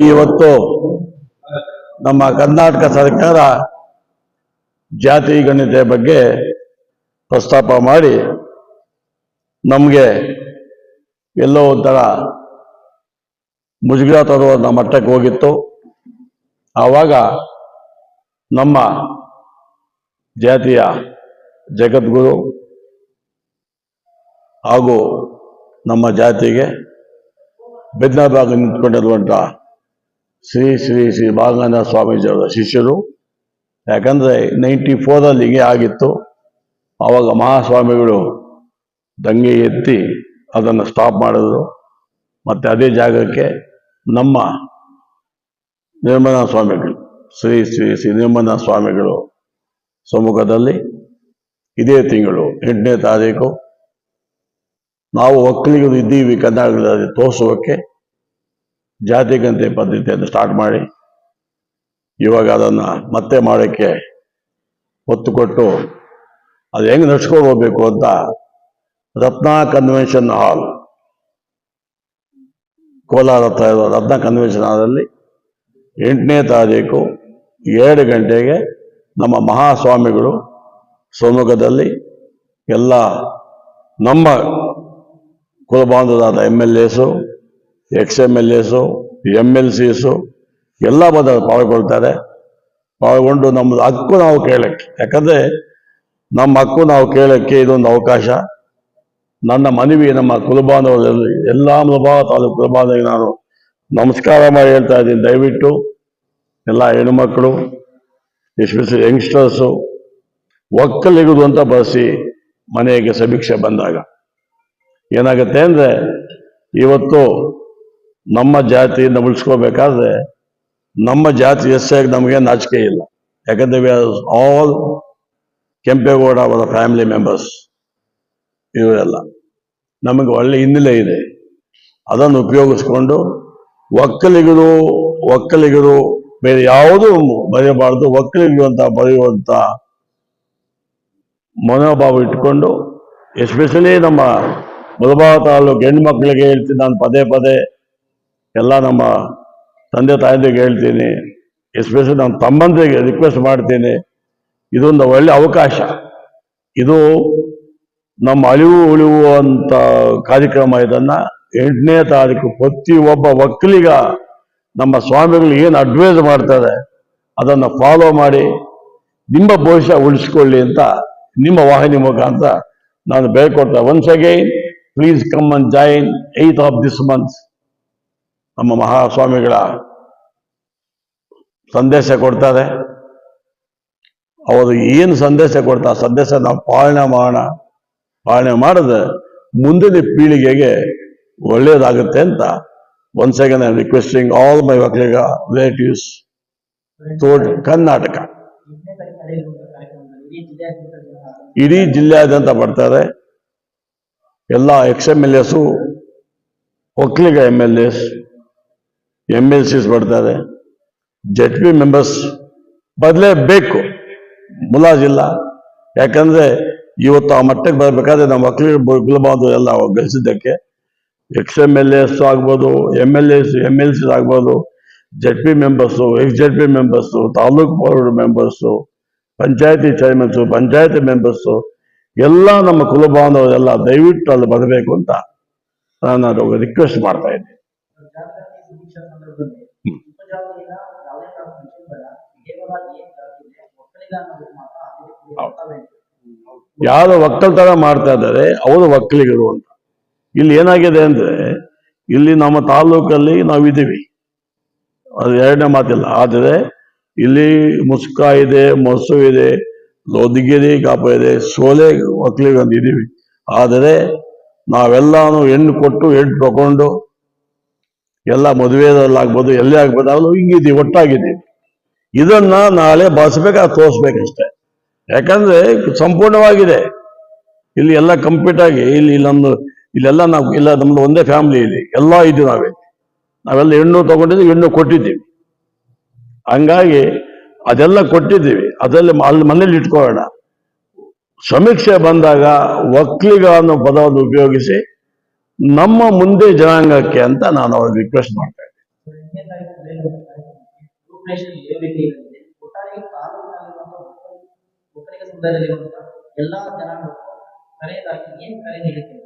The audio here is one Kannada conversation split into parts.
ಇವತ್ತು ನಮ್ಮ ಕರ್ನಾಟಕ ಸರ್ಕಾರ ಜಾತಿ ಗಣ್ಯತೆ ಬಗ್ಗೆ ಪ್ರಸ್ತಾಪ ಮಾಡಿ ನಮಗೆ ಎಲ್ಲೋ ಒಂಥರ ಮುಜುಗರ ತರುವ ಮಟ್ಟಕ್ಕೆ ಹೋಗಿತ್ತು. ಆವಾಗ ನಮ್ಮ ಜಾತಿಯ ಜಗದ್ಗುರು ಹಾಗೂ ನಮ್ಮ ಜಾತಿಗೆ ಭಾಗ ನಿಂತ್ಕೊಂಡಿರುವಂಥ ಶ್ರೀ ಶ್ರೀ ಶ್ರೀ ಭಾಗನಾಥ ಸ್ವಾಮೀಜಿಯವರ ಶಿಷ್ಯರು. ಯಾಕಂದರೆ ನೈಂಟಿ ಫೋರಲ್ಲಿ ಹೀಗೆ ಆಗಿತ್ತು. ಆವಾಗ ಮಹಾಸ್ವಾಮಿಗಳು ದಂಗೆ ಎತ್ತಿ ಅದನ್ನು ಸ್ಟಾಪ್ ಮಾಡಿದ್ರು. ಮತ್ತೆ ಅದೇ ಜಾಗಕ್ಕೆ ನಮ್ಮ ನಿರ್ಮಲಾ ಸ್ವಾಮಿಗಳು, ಶ್ರೀ ಶ್ರೀ ಶ್ರೀ ನಿರ್ಮಲಾ ಸ್ವಾಮಿಗಳು ಸಮ್ಮುಖದಲ್ಲಿ ಇದೇ ತಿಂಗಳು ಎಂಟನೇ ತಾರೀಕು. ನಾವು ಒಕ್ಕಲಿಗರು ಇದ್ದೀವಿ ಕರ್ನಾಟಕದಲ್ಲಿ ಜಾತಿಗಂತೆ ಪದ್ಧತಿಯನ್ನು ಸ್ಟಾರ್ಟ್ ಮಾಡಿ, ಇವಾಗ ಅದನ್ನು ಮತ್ತೆ ಮಾಡೋಕ್ಕೆ ಒತ್ತು ಕೊಟ್ಟು ಅದು ಹೆಂಗೆ ನಡ್ಸ್ಕೊಂಡು ಹೋಗ್ಬೇಕು ಅಂತ ರತ್ನ ಕನ್ವೆನ್ಷನ್ ಹಾಲ್ ಕೋಲಾರ ಹತ್ರ ಇರೋ ರತ್ನ ಕನ್ವೆನ್ಷನ್ ಹಾಲಲ್ಲಿ ಎಂಟನೇ ತಾರೀಕು ಎರಡು ಗಂಟೆಗೆ ನಮ್ಮ ಮಹಾಸ್ವಾಮಿಗಳು ಶಿವಮೊಗ್ಗದಲ್ಲಿ ಎಲ್ಲ ನಮ್ಮ ಕುಲಬಾಂಧವರಾದ M L S ex M L S M L Cs ಎಲ್ಲ ಬಂದ ಪಾಲ್ಗೊಳ್ತಾರೆ. ಪಾಲ್ಗೊಂಡು ನಮ್ಮದು ಹಕ್ಕು ನಾವು ಕೇಳಕ್ಕೆ. ಯಾಕಂದ್ರೆ ನಮ್ಮ ಹಕ್ಕು ನಾವು ಕೇಳಕ್ಕೆ ಇದೊಂದು ಅವಕಾಶ. ನನ್ನ ಮನವಿ, ನಮ್ಮ ಕುಲಬಾಂಧವರಲ್ಲಿ, ಎಲ್ಲ ಮುಲಬಾವ ತಾಲೂಕು ಕುಲಬಾಂಧವಿಗೆ ನಾನು ನಮಸ್ಕಾರ ಮಾಡಿ ಹೇಳ್ತಾ ಇದ್ದೀನಿ. ದಯವಿಟ್ಟು ಎಲ್ಲ ಹೆಣ್ಮಕ್ಳು ಎಸ್ಪೆಷಲಿ ಯಂಗ್ಸ್ಟರ್ಸು ಒಕ್ಕಲಿಗುದು ಅಂತ ಬಳಸಿ ಮನೆಗೆ ಸಮೀಕ್ಷೆ ಬಂದಾಗ. ಏನಾಗುತ್ತೆ ಅಂದರೆ, ಇವತ್ತು ನಮ್ಮ ಜಾತಿಯಿಂದ ಉಳಿಸ್ಕೋಬೇಕಾದ್ರೆ ನಮ್ಮ ಜಾತಿ ಹೆಸರಾಗಿ ನಮಗೆ ನಾಚಿಕೆ ಇಲ್ಲ. ಯಾಕಂದ್ರೆ ವಿ ಆರ್ ಆಲ್ ಕೆಂಪೇಗೌಡ ಅವರ ಫ್ಯಾಮಿಲಿ ಮೆಂಬರ್ಸ್ ಇವರೆಲ್ಲ. ನಮಗೆ ಒಳ್ಳೆ ಹಿನ್ನೆಲೆ ಇದೆ. ಅದನ್ನು ಉಪಯೋಗಿಸ್ಕೊಂಡು ಒಕ್ಕಲಿಗರು ಒಕ್ಕಲಿಗರು ಬೇರೆ ಯಾವುದೂ ಬರೆಯಬಾರ್ದು. ಒಕ್ಕಲಿಗರು ಅಂತ ಬರೆಯುವಂತ ಮನೋಭಾವ ಇಟ್ಕೊಂಡು ಎಸ್ಪೆಷಲಿ ನಮ್ಮ ಮುಲಬಾವ ತಾಲೂಕು ಹೆಣ್ಮಕ್ಳಿಗೆ ಹೇಳ್ತೀನಿ, ನಾನು ಪದೇ ಪದೇ ಎಲ್ಲ ನಮ್ಮ ತಂದೆ ತಾಯಂದಿಗೆ ಹೇಳ್ತೀನಿ ಎಸ್ಪೆಷಲಿ ನಮ್ಮ ತಮ್ಮಂದಿಗೆ ರಿಕ್ವೆಸ್ಟ್ ಮಾಡ್ತೀನಿ. ಇದೊಂದು ಒಳ್ಳೆ ಅವಕಾಶ. ಇದು ನಮ್ಮ ಅಳಿವು ಉಳಿವು ಅಂತ ಕಾರ್ಯಕ್ರಮ ಇದನ್ನ ಎಂಟನೇ ತಾರೀಕು ಪ್ರತಿ ಒಬ್ಬ ಒಕ್ಕಲಿಗ ನಮ್ಮ ಸ್ವಾಮಿಗಳು ಏನು ಅಡ್ವೈಸ್ ಮಾಡ್ತಾರೆ ಅದನ್ನು ಫಾಲೋ ಮಾಡಿ, ನಿಮ್ಮ ಭವಿಷ್ಯ ಉಳಿಸ್ಕೊಳ್ಳಿ ಅಂತ ನಿಮ್ಮ ವಾಹಿನಿ ಮುಖಾಂತರ ನಾನು ಬೇಡ್ಕೊಡ್ತೇನೆ once again please come and join eighth of this month ನಮ್ಮ ಮಹಾಸ್ವಾಮಿಗಳ ಸಂದೇಶ ಕೊಡ್ತಾರೆ. ಅವರು ಏನು ಸಂದೇಶ ಕೊಡ್ತಾರೆ? ಸಂದೇಶ ನಾವು ಪಾಲನೆ ಮಾಡೋಣ. ಪಾಲನೆ ಮಾಡಿದ್ರೆ ಮುಂದಿನ ಪೀಳಿಗೆಗೆ ಒಳ್ಳೆಯದಾಗುತ್ತೆ ಅಂತ once again I requesting all my Vokkaliga relatives ತೋಡ್ Karnataka. ಇಡೀ ಜಿಲ್ಲೆಯಾದ್ಯಂತ ಬರ್ತಾರೆ. ಎಲ್ಲ ex M L S Vokkaliga M L S M L Cs ಬರ್ತಾರೆ ಜೆಡ್ ಪಿ ಮೆಂಬರ್ಸ್ ಬದಲೇಬೇಕು ಮುಲಾಜಿಲ್ಲ ಯಾಕಂದ್ರೆ ಇವತ್ತು ಆ ಮಟ್ಟಕ್ಕೆ ಬರಬೇಕಾದ್ರೆ ನಮ್ಮ ಒಕ್ಕಲಿಗ ಗುಲಬಾದು ಎಲ್ಲ ಗಳಿಸಿದ್ದಕ್ಕೆ ಎಕ್ಸ್ ಎಂ ಎಲ್ ಎಸ್ ಆಗ್ಬೋದು M L S M L C ಆಗ್ಬೋದು, Z P members ex Z P members taluk board members panchayati chairmans panchayati members ಎಲ್ಲ ನಮ್ಮ ಕುಲಬಾಂಧವರೆಲ್ಲ ದಯವಿಟ್ಟು ಅಲ್ಲಿ ಬರಬೇಕು ಅಂತ ನಾನು ರಿಕ್ವೆಸ್ಟ್ ಮಾಡ್ತಾ ಇದ್ದೀನಿ. ಯಾರು ಒಕ್ಕಲ್ತನ ಮಾಡ್ತಾ ಇದ್ದಾರೆ, ಅವರು ಒಕ್ಕಲಿಗರು ಅಂತ. ಇಲ್ಲಿ ಏನಾಗಿದೆ ಅಂದ್ರೆ, ಇಲ್ಲಿ ನಮ್ಮ ತಾಲೂಕಲ್ಲಿ ನಾವಿದ್ದೀವಿ ಅದು ಎರಡನೇ ಮಾತಿಲ್ಲ. ಆದರೆ, ಇಲ್ಲಿ ಮುಸ್ಕ ಇದೆ ಮೊಸು ಇದೆ, ಲೋದಿಗಿರಿ ಕಾಪ ಇದೆ, ಸೋಲೆ ಒಕ್ಕಲಿಗಂತ ಇದ್ದೀವಿ. ಆದರೆ, ನಾವೆಲ್ಲಾನು ಹೆಣ್ಣು ಕೊಟ್ಟು, ಹೆಣ್ಣು ತಗೊಂಡು, ಎಲ್ಲ ಮದುವೆದಲ್ಲಾಗ್ಬೋದು, ಎಲ್ಲೇ ಆಗ್ಬೋದು ಅಲ್ಲೂ ಹಿಂಗಿದ್ದೀವಿ, ಒಟ್ಟಾಗಿದ್ದೀವಿ. ಇದನ್ನ ನಾಳೆ ಬಳಸ್ಬೇಕಾದ್ರೆ ತೋರಿಸ್ಬೇಕಷ್ಟೆ. ಯಾಕಂದ್ರೆ ಸಂಪೂರ್ಣವಾಗಿದೆ. ಇಲ್ಲಿ ಎಲ್ಲ ಕಂಪ್ಲೀಟ್ ಆಗಿ, ಇಲ್ಲಿ ನಮ್ದು, ಇಲ್ಲೆಲ್ಲ ನಾವು ಇಲ್ಲ ನಮ್ದು ಒಂದೇ ಫ್ಯಾಮಿಲಿ ಇದೆ ಎಲ್ಲ ಇದ್ದೀವಿ ನಾವೇ. ನಾವೆಲ್ಲ ಹೆಣ್ಣು ತಗೊಂಡಿದ್ವಿ ಹೆಣ್ಣು ಕೊಟ್ಟಿದ್ದೀವಿ. ಹಂಗಾಗಿ ಅದೆಲ್ಲ ಕೊಟ್ಟಿದ್ದೀವಿ. ಅದರಲ್ಲಿ ಅಲ್ಲಿ ಮನೇಲಿ ಇಟ್ಕೊಳ್ಳೋಣ. ಸಮೀಕ್ಷೆ ಬಂದಾಗ ಒಕ್ಕಲಿಗ ಅನ್ನೋ ಪದವನ್ನು ಉಪಯೋಗಿಸಿ ನಮ್ಮ ಮುಂದೆ ಜನಾಂಗಕ್ಕೆ ಅಂತ ನಾನು ಅವ್ರಿಗೆ ರಿಕ್ವೆಸ್ಟ್ ಮಾಡ್ತಾ ರೀತಿ ಇರಲಿದೆ ಒಟ್ಟಾರೆ ಕಾನೂನಿನಲ್ಲಿರುವಂತಹ ಒಕ್ಕಲಿ- ಒಕ್ಕಲಿಗ ಸಮುದಾಯದಲ್ಲಿರುವಂತಹ ಎಲ್ಲಾ ಜನಾಂಗಕ್ಕೂ ಕರೆಯದಾಗಿ ಏನ್ ಕರೆ ನೀಡುತ್ತೆ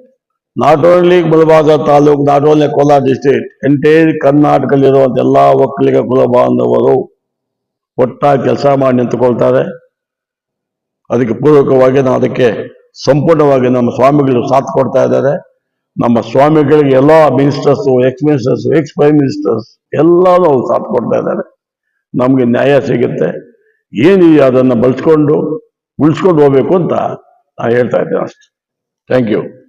not only Mulbagal taluk not only Kolar district entire ಕರ್ನಾಟಕದಲ್ಲಿರುವಂಥ ಎಲ್ಲಾ ಒಕ್ಕಲಿಗ ಕುಲ ಬಾಂಧವರು ಒಟ್ಟಾಗಿ ಕೆಲಸ ಮಾಡಿ ನಿಂತುಕೊಳ್ತಾರೆ. ಅದಕ್ಕೆ ಪೂರ್ವಕವಾಗಿ ನಾವು ಅದಕ್ಕೆ ಸಂಪೂರ್ಣವಾಗಿ ನಮ್ಮ ಸ್ವಾಮಿಗಳು ಸಾಥ್ ಕೊಡ್ತಾ ಇದ್ದಾರೆ. ನಮ್ಮ ಸ್ವಾಮಿಗಳಿಗೆ ಎಲ್ಲ ministers ex ministers ex prime ministers ಎಲ್ಲರೂ ಸಾಥ್ ಕೊಡ್ತಾ ಇದ್ದಾರೆ. ನಮ್ಗೆ ನ್ಯಾಯ ಸಿಗುತ್ತೆ. ಏನಿದೆ ಅದನ್ನು ಬಳಸ್ಕೊಂಡು ಉಳಿಸ್ಕೊಂಡು ಹೋಗ್ಬೇಕು ಅಂತ ನಾನು ಹೇಳ್ತಾ ಇದ್ದೇನೆ ಅಷ್ಟೆ. Thank you